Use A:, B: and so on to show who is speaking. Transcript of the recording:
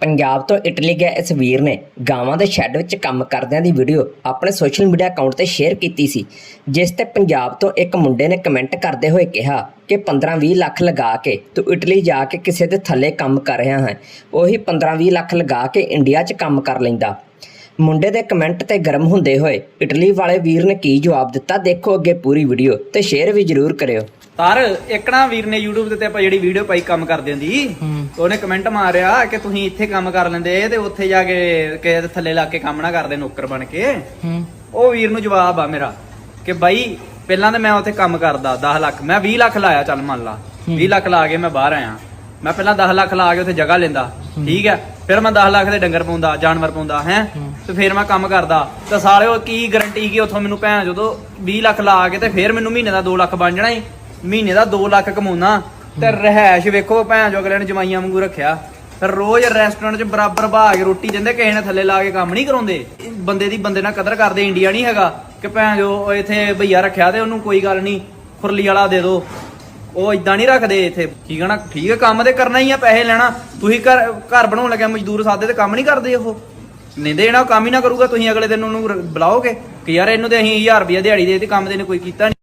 A: ਪੰਜਾਬ ਤੋਂ ਇਟਲੀ ਗਿਆ ਇਸ ਵੀਰ ਨੇ ਗਾਵਾਂ ਦੇ ਸ਼ੈੱਡ ਵਿੱਚ ਕੰਮ ਕਰਦਿਆਂ ਦੀ ਵੀਡੀਓ ਆਪਣੇ ਸੋਸ਼ਲ ਮੀਡੀਆ ਅਕਾਊਂਟ ਤੇ ਸ਼ੇਅਰ ਕੀਤੀ ਸੀ, ਜਿਸ ਤੇ ਪੰਜਾਬ ਤੋਂ ਇੱਕ ਮੁੰਡੇ ਨੇ ਕਮੈਂਟ ਕਰਦੇ ਹੋਏ ਕਿਹਾ ਕਿ 15-20 ਲੱਖ ਲਗਾ ਕੇ ਤੂੰ ਇਟਲੀ ਜਾ ਕੇ ਕਿਸੇ ਦੇ ਥੱਲੇ ਕੰਮ ਕਰ ਰਿਹਾ ਹੈ। ਉਹੀ 15-20 ਲੱਖ ਲਗਾ ਕੇ ਇੰਡੀਆ 'ਚ ਕੰਮ ਕਰ ਲੈਂਦਾ। ਮੁੰਡੇ ਦੇ ਕਮੈਂਟ ਤੇ ਗਰਮ ਹੁੰਦੇ ਹੋਏ ਇਟਲੀ ਵਾਲੇ ਵੀਰ ਨੇ ਕੀ ਜਵਾਬ ਦਿੱਤਾ? ਦੇਖੋ ਅੱਗੇ ਪੂਰੀ ਵੀਡੀਓ ਤੇ ਸ਼ੇਅਰ ਵੀ ਜ਼ਰੂਰ ਕਰਿਓ।
B: ਤਾਰ ਇੱਕਣਾ ਵੀਰ ਨੇ YouTube ਦੇ ਤੇ ਆਪਾਂ ਜਿਹੜੀ ਵੀਡੀਓ ਪਾਈ ਕੰਮ ਕਰਦੇ ਹੁੰਦੀ ਉਹਨੇ ਕਮੈਂਟ ਮਾਰਿਆ ਕਿ ਤੁਸੀਂ ਇੱਥੇ ਕੰਮ ਕਰ ਲੈਂਦੇ ਤੇ ਉੱਥੇ ਜਾ ਕੇ ਕਿਸੇ ਦੇ ਥੱਲੇ ਲੱਗ ਕੇ ਕੰਮ ਨਾ ਕਰਦੇ ਨੌਕਰ ਬਣ ਕੇ। ਉਹ ਵੀਰ ਨੂੰ ਜਵਾਬ ਆ ਮੇਰਾ ਕਿ ਬਾਈ ਪਹਿਲਾਂ ਤਾਂ ਮੈਂ ਉੱਥੇ ਕੰਮ ਕਰਦਾ 10 ਲੱਖ ਮੈਂ 20 ਲੱਖ ਲਾਇਆ ਚੱਲ ਮੰਨ ਲਾ। 20 ਲੱਖ ਲਾ ਕੇ ਮੈਂ ਬਾਹਰ ਆਇਆ। ਮੈਂ ਪਹਿਲਾਂ 10 ਲੱਖ ਲਾ ਕੇ ਉੱਥੇ ਜਗ੍ਹਾ ਲੈਂਦਾ। ਠੀਕ ਹੈ? ਫਿਰ ਮੈਂ 10 ਲੱਖ ਦੇ ਡੰਗਰ ਪਾਉਂਦਾ ਜਾਨਵਰ ਪਾਉਂਦਾ ਹੈ? ਤੇ ਫਿਰ ਮੈਂ ਕੰਮ ਕਰਦਾ। ਤਾਂ ਸਾਲਿਓ ਕੀ ਗਾਰੰਟੀ ਕਿ ਉਥੋਂ ਮੈਨੂੰ ਭੈਣ ਜਦੋਂ 20 ਲੱਖ ਲਾ ਕੇ ਤੇ ਫਿਰ ਮੈਨੂੰ ਮਹੀਨੇ ਦਾ 2 ਲੱਖ ਬਣ ਜਾਣਾ ਈ। ਮਹੀਨੇ ਦਾ 2 ਲੱਖ ਕਮਾਉਣਾ। ਤੇ ਰਹਿائش ਵੇਖੋ ਭੈਣ ਜੋ ਅਗਲੇ ਨੇ ਜਮਾਈਆਂ ਵਾਂਗੂ ਰੱਖਿਆ। ਰੋਜ਼ ਰੈਸਟੋਰੈਂਟ 'ਚ ਬਰਾਬਰ ਭਾ ਕੇ ਰੋਟੀ ਦਿੰਦੇ ਕਿਸੇ ਨੇ ਥੱਲੇ ਲਾ ਕੇ ਕੰਮ ਨਹੀਂ ਕਰਾਉਂਦੇ। ਬੰਦੇ ਦੀ ਬੰਦੇ ਨਾਲ ਕਦਰ ਕਰਦੇ ਇੰਡੀਆ ਨਹੀਂ ਹੈਗਾ। ਕਿ ਭੈਣ ਜੋ ਇੱਥੇ ਭਈਆ ਰੱਖਿਆ ਤੇ ਉਹਨੂੰ ਕੋਈ ਗੱਲ ਨਹੀਂ ਖੁਰਲੀ ਵਾਲਾ ਦੇ ਦੋ। ਉਹ ਇਦਾਂ ਨਹੀਂ ਰੱਖਦੇ ਇੱਥੇ। ਠੀਕ ਹੈ ਨਾ? ਠੀਕ ਹੈ ਕੰਮ ਤੇ ਕਰਨਾ ਹੀ ਆ, ਪੈਸੇ ਲੈਣਾ। ਤੁਸੀਂ ਘਰ ਘਰ ਬਣਾਉਣ ਲੱਗਿਆ, ਮਜ਼ਦੂਰ ਸਾਦੇ ਤੇ ਕੰਮ ਨਹੀਂ ਕਰਦੇ ਉਹ। ਨਿੰਦੇ ਇਹਨਾਂ ਕੰਮ ਹੀ ਨਾ ਕਰੂਗਾ, ਤੁਸੀਂ ਅਗਲੇ ਦਿਨ ਉਹਨੂੰ ਰ- ਬੁਲਾਓਗੇ ਕਿ ਯਾਰ ਇਹਨੂੰ ਤੇ ਅਸੀਂ 1000 ਰੁਪਏ ਦਿਹਾੜੀ ਦੇ ਤੇ ਕੰਮ ਤੇ ਇਹਨੇ ਕੋਈ ਕੀਤਾ ਨਹੀਂ।